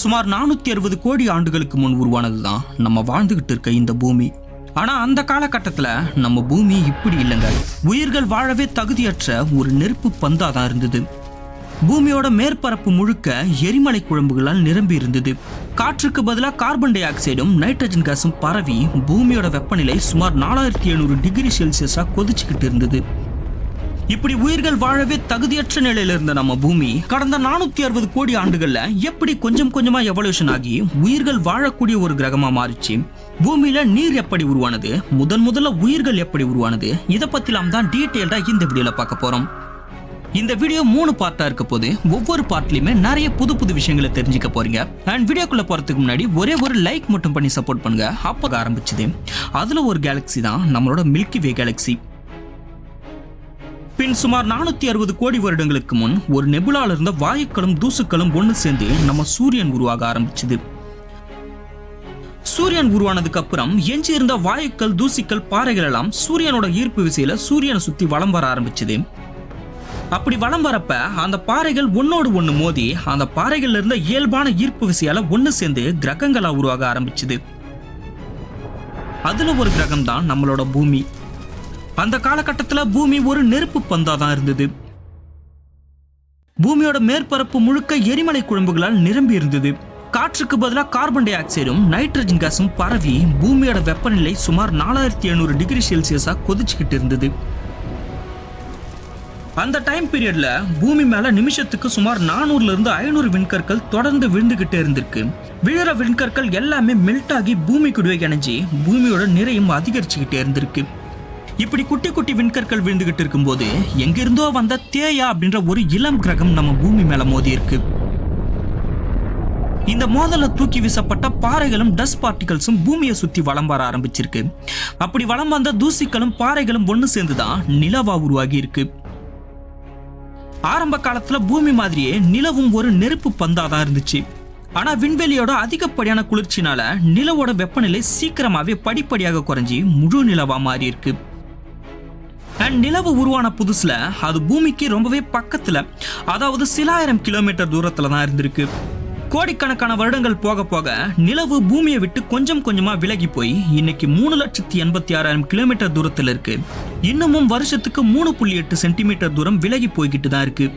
சுமார் நானூற்றி அறுபது கோடி ஆண்டுகளுக்கு முன் உருவானது தான் நம்ம வாழ்ந்துகிட்டு இருக்க இந்த பூமி. ஆனால் அந்த காலகட்டத்தில் நம்ம பூமி இப்படி இல்லைங்க. உயிர்கள் வாழவே தகுதியற்ற ஒரு நெருப்பு பந்தாக தான் இருந்தது. பூமியோட மேற்பரப்பு முழுக்க எரிமலை குழம்புகளால் நிரம்பி இருந்தது. காற்றுக்கு பதிலாக கார்பன் டை ஆக்சைடும் நைட்ரஜன் கேஸும் பரவி பூமியோட வெப்பநிலை சுமார் நாலாயிரத்தி எழுநூறு டிகிரி செல்சியஸாக கொதிச்சுக்கிட்டு இருந்தது. இப்படி உயிர்கள் வாழவே தகுதியற்ற நிலையில இருந்த நம்ம பூமி கடந்த நானூத்தி அறுபது கோடி ஆண்டுகள்ல எப்படி கொஞ்சம் கொஞ்சமா எவல்யூஷன் ஆகி உயிர்கள் வாழக்கூடிய ஒரு கிரகமா மாறிச்சு? பூமியில நீர் எப்படி உருவானது? முதன் முதல்ல உயிர்கள் எப்படி உருவானது? இதை பத்திலாம் தான் டீட்டெயில்டா இந்த வீடியோல பார்க்க போறோம். இந்த வீடியோ மூணு பார்ட்டா இருக்க போது ஒவ்வொரு பார்ட்லயுமே நிறைய புது புது விஷயங்களை தெரிஞ்சுக்க போறீங்க. அண்ட் வீடியோக்குள்ள போறதுக்கு முன்னாடி ஒரே ஒரு லைக் மட்டும் பண்ணி சப்போர்ட் பண்ணுங்க. அப்போ ஆரம்பிச்சது. அதுல ஒரு கேலக்ஸி தான் நம்மளோட மில்கி வே கேலக்சி பின் சுமார் நானூத்தி அறுபது கோடி வருடங்களுக்கு முன் ஒரு நெபுலால இருந்த வாயுக்களும் தூசுக்களும் ஒன்று சேர்ந்து நம்ம சூரியன் உருவாக ஆரம்பிச்சது. சூரியன் உருவானதுக்கு அப்புறம் எஞ்சி இருந்த வாயுக்கள் தூசிக்கள் பாறைகள் எல்லாம் சூரியனோட ஈர்ப்பு விசையில சூரியனை சுத்தி வலம் வர ஆரம்பிச்சது. அப்படி வலம் வரப்ப அந்த பாறைகள் ஒன்னோடு ஒன்று மோதி அந்த பாறைகள்ல இருந்த இயல்பான ஈர்ப்பு விசையால ஒன்று சேர்ந்து கிரகங்களா உருவாக ஆரம்பிச்சது. அதுல ஒரு கிரகம் தான் நம்மளோட பூமி. அந்த காலகட்டத்தில் பூமி ஒரு நெருப்பு பந்தாக தான் இருந்தது. பூமியோட மேற்பரப்பு முழுக்க எரிமலை குழம்புகளால் நிரம்பி இருந்தது. காற்றுக்கு பதிலாக கார்பன் டை ஆக்சைடும் நைட்ரஜன் கேஸும் பரவி பூமியோட வெப்பநிலை சுமார் நாலாயிரத்தி எழுநூறு டிகிரி செல்சியஸாக கொதிச்சுக்கிட்டு இருந்தது. அந்த டைம் பீரியட்ல பூமி மேல நிமிஷத்துக்கு சுமார் நானூறுல இருந்து ஐநூறு விண்கற்கள் தொடர்ந்து விழுந்துகிட்டே இருந்திருக்கு. விழுற விண்கற்கள் எல்லாமே மெல்ட் ஆகி பூமிக்குடியே இணைஞ்சி பூமியோட நிறையும் அதிகரிச்சுக்கிட்டே இருந்திருக்கு. இப்படி குட்டி குட்டி விண்கற்கள் விழுந்துகிட்டு இருக்கும்போது எங்கிருந்தோ வந்த தேயா? அப்படின்ற ஒரு இளம் கிரகம் நம்ம பூமி மேல மோதி இருக்கு. இந்த மோதல்ல தூக்கி வீசப்பட்ட பாறைகளும் டஸ்ட் பார்ட்டிகல்ஸும் பூமியை சுத்தி வளம் வர ஆரம்பிச்சிருக்கு. அப்படி வளம் வந்த தூசிகளும் பாறைகளும் ஒன்று சேர்ந்துதான் நிலவா உருவாகி இருக்கு. ஆரம்ப காலத்துல பூமி மாதிரியே நிலவும் ஒரு நெருப்பு பந்தாதான் இருந்துச்சு. ஆனா விண்வெளியோட அதிகப்படியான குளிர்ச்சினால நிலவோட வெப்பநிலை சீக்கிரமாவே படிப்படியாக குறைஞ்சி முழு நிலவா மாறி இருக்கு. அண்ட் நிலவு உருவான புதுசுல அது பூமிக்கு ரொம்பவே பக்கத்துல அதாவது சில ஆயிரம் கிலோமீட்டர் தூரத்துல தான் இருந்திருக்கு. கோடிக்கணக்கான வருடங்கள் போக போக நிலவு பூமியை விட்டு கொஞ்சம் கொஞ்சமா விலகி போய் இன்னைக்கு மூணு லட்சத்தி எண்பத்தி ஆறாயிரம் கிலோமீட்டர் தூரத்தில் இருக்கு. இன்னமும் வருஷத்துக்கு மூணு புள்ளி எட்டு சென்டிமீட்டர் தூரம் விலகி போய்கிட்டு தான் இருக்கு.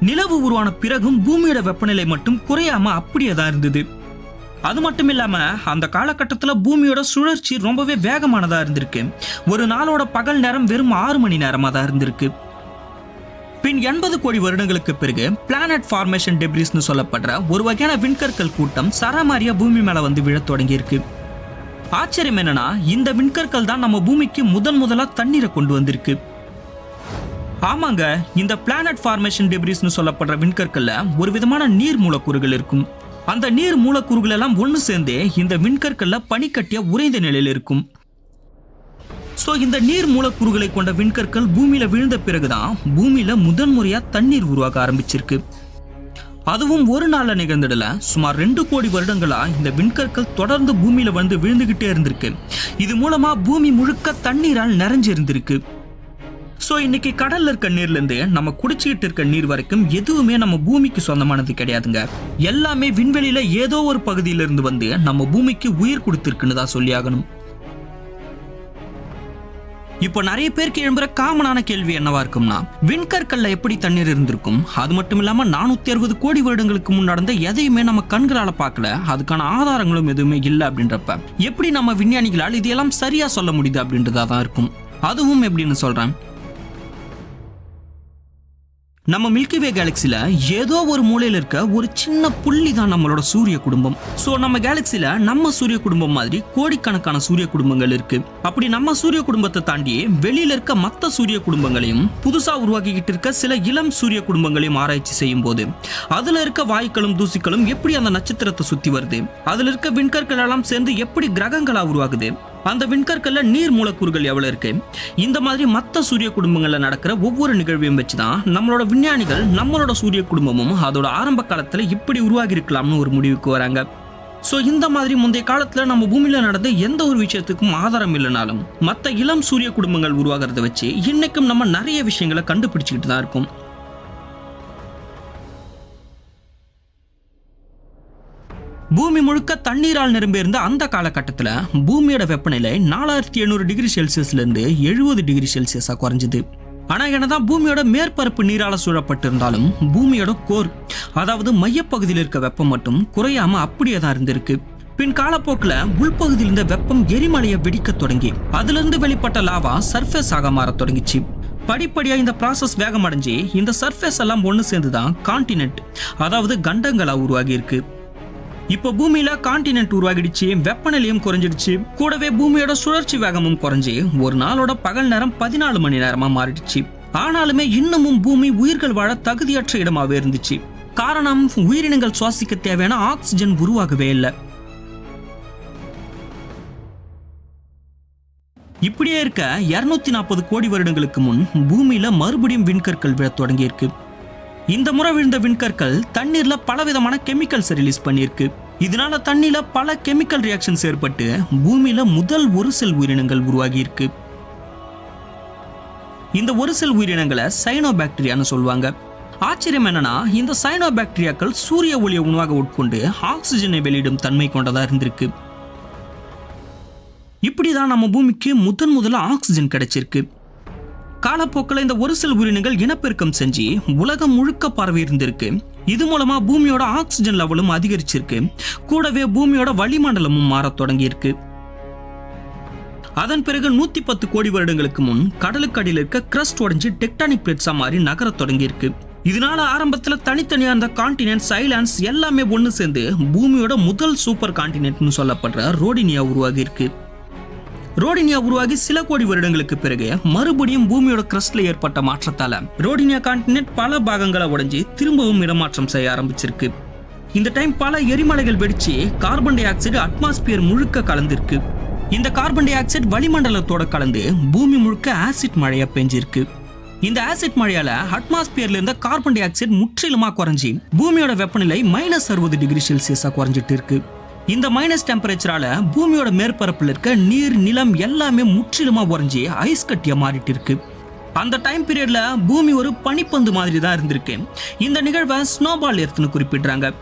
நிலவு உருவான பிறகும் பூமியோட வெப்பநிலை மட்டும் குறையாம அப்படியே தான் இருந்தது. அது மட்டும் இல்லாமல் அந்த காலகட்டத்தில் பூமியோட சுழற்சி ரொம்பவே வேகமானதாக இருந்திருக்கு. ஒரு நாளோட பகல் நேரம் வெறும் ஆறு மணி நேரமாக தான் இருந்திருக்கு. பின் எண்பது கோடி வருடங்களுக்கு பிறகு பிளானட் ஃபார்மேஷன் டெப்ரிஸ்னு சொல்லப்படுற ஒரு வகையான விண்கற்கள் கூட்டம் சரமாரியா பூமி மேலே வந்து விழத் தொடங்கியிருக்கு. ஆச்சரியம் என்னன்னா இந்த விண்கற்கள் தான் நம்ம பூமிக்கு முதன் முதலாக தண்ணீரை கொண்டு வந்திருக்கு. ஆமாங்க இந்த பிளானட் ஃபார்மேஷன் டெப்ரிஸ்னு சொல்லப்படுற விண்கற்களில் ஒரு விதமான நீர் மூலக்கூறுகள் இருக்கும். அந்த நீர் மூலக்கூறுகள் எல்லாம் ஒன்று சேர்ந்தே இந்த விண்கற்கள்ல பனிக்கட்டிய உறைந்த நிலையில் இருக்கும். ஸோ இந்த நீர் மூலக்கூறுகளை கொண்ட விண்கற்கள் பூமியில விழுந்த பிறகுதான் பூமியில முதன்முறையா தண்ணீர் உருவாக ஆரம்பிச்சிருக்கு. அதுவும் ஒரு நாளில் நிகழ்ந்துடல. சுமார் ரெண்டு கோடி வருடங்களா இந்த விண்கற்கள் தொடர்ந்து பூமியில வந்து விழுந்துகிட்டே இருந்திருக்கு. இது மூலமா பூமி முழுக்க தண்ணீரால் நிறைஞ்சு இருந்திருக்கு ஸோ இன்னைக்கு கடல்ல இருக்க நீர்லேருந்து நம்ம குடிச்சிக்கிட்டு இருக்க நீர் வரைக்கும் எதுவுமே நம்ம பூமிக்கு சொந்தமானது கிடையாதுங்க. எல்லாமே விண்வெளியில ஏதோ ஒரு பகுதியிலிருந்து வந்து நம்ம பூமிக்கு உயிர் கொடுத்துருக்குன்னு தான் சொல்லியாகணும் இப்போ நிறைய பேருக்கு எழும்புற காமனான கேள்வி என்னவா இருக்கும்னா விண்கற்கள்ல எப்படி தண்ணீர் இருந்திருக்கும்? அது மட்டும் இல்லாம நானூத்தி அறுபது கோடி வருடங்களுக்கு முன் நடந்த எதையுமே நம்ம கண்களால பார்க்கல. அதுக்கான ஆதாரங்களும் எதுவுமே இல்லை அப்படின்றப்ப எப்படி நம்ம விஞ்ஞானிகளால் இதையெல்லாம் சரியா சொல்ல முடியுது அப்படின்றதா தான் இருக்கும். அதுவும் எப்படின்னு சொல்றேன். நம்ம மில்கி வே ஏதோ ஒரு மூலையில் இருக்க ஒரு சின்ன புள்ளி தான் நம்மளோட சூரிய குடும்பம். ஸோ நம்ம கேலக்சியில் நம்ம சூரிய குடும்பம் மாதிரி கோடிக்கணக்கான சூரிய குடும்பங்கள் இருக்கு. அப்படி நம்ம சூரிய குடும்பத்தை தாண்டி வெளியில் இருக்க மற்ற சூரிய குடும்பங்களையும் புதுசாக உருவாக்கிக்கிட்டு இருக்க சில இளம் சூரிய குடும்பங்களையும் ஆராய்ச்சி செய்யும் போது அதில் இருக்க வாயுக்களும் தூசிக்களும் எப்படி அந்த நட்சத்திரத்தை சுற்றி வருது? அதில் இருக்க விண்கற்கள் எல்லாம் சேர்ந்து எப்படி கிரகங்களாக உருவாகுது? அந்த விண்கற்கல்ல நீர் மூலக்கூறுகள் எவ்வளவு இருக்கு? இந்த மாதிரி மற்ற சூரிய குடும்பங்கள்ல நடக்கிற ஒவ்வொரு நிகழ்வையும் வச்சுதான் நம்மளோட விஞ்ஞானிகள் நம்மளோட சூரிய குடும்பமும் அதோட ஆரம்ப காலத்துல இப்படி உருவாகி இருக்கலாம்னு ஒரு முடிவுக்கு வராங்க. ஸோ இந்த மாதிரி முந்தைய காலத்தில் நம்ம பூமியில் நடந்த எந்த ஒரு விஷயத்துக்கும் ஆதாரம் இல்லைனாலும் மற்ற இளம் சூரிய குடும்பங்கள் உருவாகிறத வச்சு இன்னைக்கும் நம்ம நிறைய விஷயங்களை கண்டுபிடிச்சிக்கிட்டு தான் இருக்கோம். பூமி முழுக்க தண்ணீரால் நிரம்பியிருந்த அந்த காலகட்டத்தில் பூமியோட வெப்பநிலை நாலாயிரத்தி எழுநூறு டிகிரி செல்சியஸ்லேருந்து எழுபது டிகிரி செல்சியஸாக குறைஞ்சிது. ஆனால் என்னதான் பூமியோட மேற்பரப்பு நீரால் சூழப்பட்டிருந்தாலும் பூமியோட கோர் அதாவது மையப்பகுதியில் இருக்க வெப்பம் மட்டும் குறையாம அப்படியே தான் இருந்திருக்கு. பின் காலப்போக்கில் உள்பகுதியில் இருந்த வெப்பம் எரிமலையை வெடிக்க தொடங்கி அதிலிருந்து வெளிப்பட்ட லாவா சர்ஃபேஸ் ஆக மாற தொடங்கிச்சு. படிப்படியாக இந்த ப்ராசஸ் வேகமடைஞ்சு இந்த சர்ஃபேஸ் எல்லாம் ஒன்று சேர்ந்து தான் கான்டினென்ட் அதாவது கண்டங்களாக உருவாகி இருக்கு இப்போ பூமியில கான்டினென்ட் உருவாகிடுச்சு வெப்பநிலையும் குறைஞ்சிடுச்சு. கூடவே பூமியோட சுழற்சி வேகமும் குறைஞ்சி ஒரு நாளோட பகல் நேரம் பதினாலு மணி நேரமா மாறிடுச்சு. ஆனாலுமே இன்னமும் பூமி உயிர்கள் வாழ தகுதியற்ற இடமாவே இருந்துச்சு. காரணம் உயிரினங்கள் சுவாசிக்க தேவையான ஆக்சிஜன் உருவாகவே இல்லை. இப்படியே இருக்க இருநூத்தி நாற்பது கோடி வருடங்களுக்கு முன் பூமியில மறுபடியும் விண்கற்கள் விழத் தொடங்கியிருக்கு. இந்த முறை விழுந்த விண்கற்கள் தண்ணீர்ல பலவிதமான கெமிக்கல்ஸ் ரிலீஸ் பண்ணியிருக்கு. இதனால தண்ணியில பல கெமிக்கல் ரியாக்ஷன்ஸ் ஏற்பட்டு பூமியில முதல் ஒரு செல் உயிரினங்கள் உருவாகி இருக்கு இந்த ஒரு செல் உயிரினங்களை சைனோ பாக்டீரியான்னு சொல்லுவாங்க. ஆச்சரியம் என்னன்னா இந்த சைனோ பாக்டீரியாக்கள் சூரிய ஒளியை உணவாக உட்கொண்டு ஆக்சிஜனை வெளியிடும் தன்மை கொண்டதா இருந்திருக்கு. இப்படிதான் நம்ம பூமிக்கு முதன் முதல்ல ஆக்சிஜன் கிடைச்சிருக்கு. காலப்போக்கில் இந்த ஒரு சில உயிரினங்கள் இனப்பெருக்கம் செஞ்சு உலகம் முழுக்க பரவி இருந்திருக்கு இது மூலமா பூமியோட ஆக்சிஜன் லெவலும் அதிகரிச்சிருக்கு. கூடவே பூமியோட வளிமண்டலமும் மாறத் தொடங்கியிருக்கு. அதன் பிறகு நூத்தி பத்து கோடி வருடங்களுக்கு முன் கடலுக்கு அடியில் இருக்க கிரஸ்ட் உடைஞ்சு டெக்டானிக் பிளேட்ஸா மாறி நகரத் தொடங்கியிருக்கு. இதனால ஆரம்பத்தில் தனித்தனியா இருந்த காண்டினென்ட்ஸ் ஐலாண்ட்ஸ் எல்லாமே ஒன்று சேர்ந்து பூமியோட முதல் சூப்பர் கான்டினென்ட்னு சொல்லப்படுற ரோடினியா உருவாகி இருக்கு ரோடினியா உருவாகி சில கோடி வருடங்களுக்கு பிறகு மறுபடியும் பூமியோட கிரஸ்ட்ல ஏற்பட்ட மாற்றத்தால ரோடினியா கான்டினென்ட் பல பாகங்களை உடைஞ்சு திரும்பவும் இடமாற்றம் செய்ய ஆரம்பிச்சிருக்கு. இந்த டைம் பல எரிமலைகள் வெடிச்சு கார்பன் டை ஆக்சைடு அட்மாஸ்பியர் முழுக்க கலந்திருக்கு. இந்த கார்பன் டை ஆக்சைடு வளிமண்டலத்தோட கலந்து பூமி முழுக்க ஆசிட் மழையா பெஞ்சிருக்கு. இந்த ஆசிட் மழையால அட்மாஸ்பியர்ல இருந்த கார்பன் டை ஆக்சைடு முற்றிலுமா குறைஞ்சி பூமியோட வெப்பநிலை மைனஸ் அறுபது டிகிரி செல்சியஸா குறைஞ்சிட்டு இருக்கு. இந்த மைனஸ் டெம்பரேச்சரால பூமியோட மேற்பரப்பில் இருக்க நீர் நிலம் எல்லாமே முற்றிலுமா உறைஞ்சி ஐஸ் கட்டியா மாறிட்டு இருக்கு. அந்த டைம் பீரியட்ல பூமி ஒரு பனிப்பந்து மாதிரி தான் இருந்திருக்கு. இந்த நிகழ்வை ஸ்னோபால் எர்த்துன்னு குறிப்பிடுறாங்க.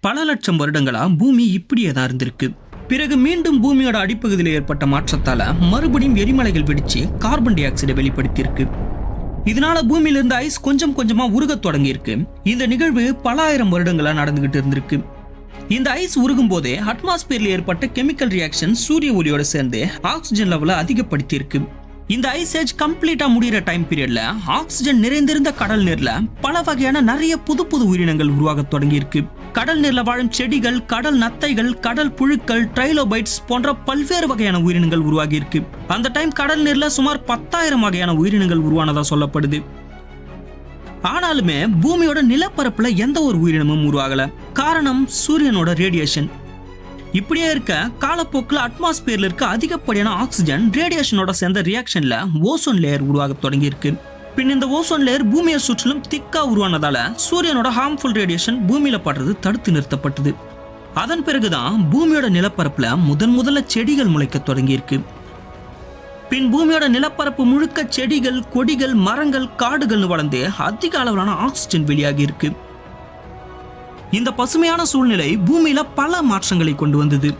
பல லட்சம் வருடங்களா பூமி இப்படியே தான் இருந்திருக்கு. பிறகு மீண்டும் பூமியோட அடிப்பகுதியில் ஏற்பட்ட மாற்றத்தால மறுபடியும் எரிமலைகள் வெடிச்சு கார்பன் டை ஆக்சைடை வெளிப்படுத்தியிருக்கு. இதனால பூமியிலிருந்து ஐஸ் கொஞ்சம் கொஞ்சமா உருகத் தொடங்கியிருக்கு. இந்த நிகழ்வு பல ஆயிரம் வருடங்களா நடந்துகிட்டு இருந்திருக்கு. இந்த ஐஸ் உருகும் போதே அட்மாஸ்பியர்ல ஏற்பட்ட கெமிக்கல் ரியாக்ஷன் சூரிய ஒளியோட சேர்ந்து ஆக்சிஜன் லெவலை அதிகப்படுத்தி இருக்கு இந்த ஐஸ் ஏஜ் கம்ப்ளீட்டா முடிகிற டைம் பீரியட்ல ஆக்சிஜன் நிறைந்திருந்த கடல் நீர்ல பல வகையான நிறைய புது புது உயிரினங்கள் உருவாக தொடங்கி இருக்கு கடல் நீர்ல வாழும் செடிகள் கடல் நத்தைகள் கடல் புழுக்கள் ட்ரைலோபைட்ஸ் போன்ற பல்வேறு வகையான உயிரினங்கள் உருவாகி இருக்கு அந்த டைம் கடல் நீர்ல சுமார் பத்தாயிரம் வகையான உயிரினங்கள் உருவானதா சொல்லப்படுது. ஆனாலுமே பூமியோட நிலப்பரப்புல எந்த ஒரு உயிரினமும் உருவாகல. காரணம் சூரியனோட ரேடியேஷன் இப்படியே இருக்க காலப்போக்கில் அட்மாஸ்பியர்ல இருக்க அதிகப்படியான ஆக்சிஜன் ரேடியேஷனோட சேர்ந்த ரியாக்ஷன்ல ஓசோன் லேயர் உருவாக தொடங்கியிருக்கு. பின் இந்த ஓசோன் லேயர் பூமியை சுற்றிலும் திக்கா உருவானதால சூரியனோட ஹார்ம்ஃபுல் ரேடியேஷன் பூமியில படுறது தடுத்து நிறுத்தப்பட்டது. அதன் பிறகுதான் பூமியோட நிலப்பரப்புல முதன் முதல்ல செடிகள் முளைக்க தொடங்கியிருக்கு. பின் பூமியோட நிலப்பரப்பு முழுக்க செடிகள் கொடிகள் மரங்கள் காடுகள்னு வளர்ந்து அதிக அளவிலான ஆக்சிஜன் வெளியாகி இருக்கு. இந்த பசுமையான சூழ்நிலை பூமியில பல மாற்றங்களை கொண்டு வந்தது.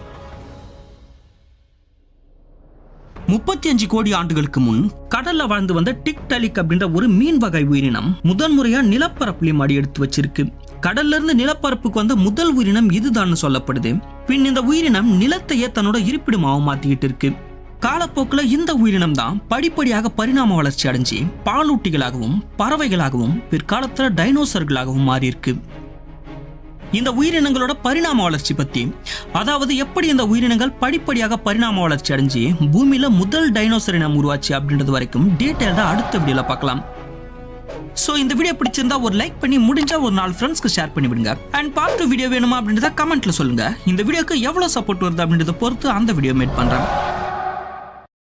முப்பத்தி அஞ்சு கோடி ஆண்டுகளுக்கு முன் கடல்ல வாழ்ந்து வந்த டிக்டலிக் அப்படின்ற ஒரு மீன் வகை உயிரினம் முதன்முறையா நிலப்பரப்புலையும் அடி எடுத்து வச்சிருக்கு. கடல்ல இருந்து நிலப்பரப்புக்கு வந்த முதல் உயிரினம் இதுதான் சொல்லப்படுது. பின் இந்த உயிரினம் நிலத்தையே தன்னோட இருப்பிடமாகவும் மாத்திக்கிட்டு இருக்கு. காலப்போக்கில் இந்த உயிரினம் தான் படிப்படியாக பரிணாம வளர்ச்சி அடைஞ்சு பாலூட்டிகளாகவும் பறவைகளாகவும் பிற்காலத்தில் டைனோசர்களாகவும் மாறியிருக்கு. இந்த உயிரினங்களோட பரிணாம வளர்ச்சி பற்றி அதாவது எப்படி இந்த உயிரினங்கள் படிப்படியாக பரிணாம வளர்ச்சி அடைஞ்சு பூமியில் முதல் டைனோசர் இனம் உருவாச்சு அப்படின்றது வரைக்கும் டீட்டெயில்டாக அடுத்த வீடியோவில் பார்க்கலாம். ஸோ இந்த வீடியோ பிடிச்சிருந்தா ஒரு லைக் பண்ணி முடிஞ்சா ஒரு நாலு ஃப்ரெண்ட்ஸ்க்கு ஷேர் பண்ணி விடுங்க. அண்ட் பார்ட் டூ வீடியோ வேணுமா அப்படின்றத கமெண்ட்ல சொல்லுங்க. இந்த வீடியோக்கு எவ்வளோ சப்போர்ட் வருது அப்படின்றத பொறுத்து அந்த வீடியோ மேட் பண்ணுறேன்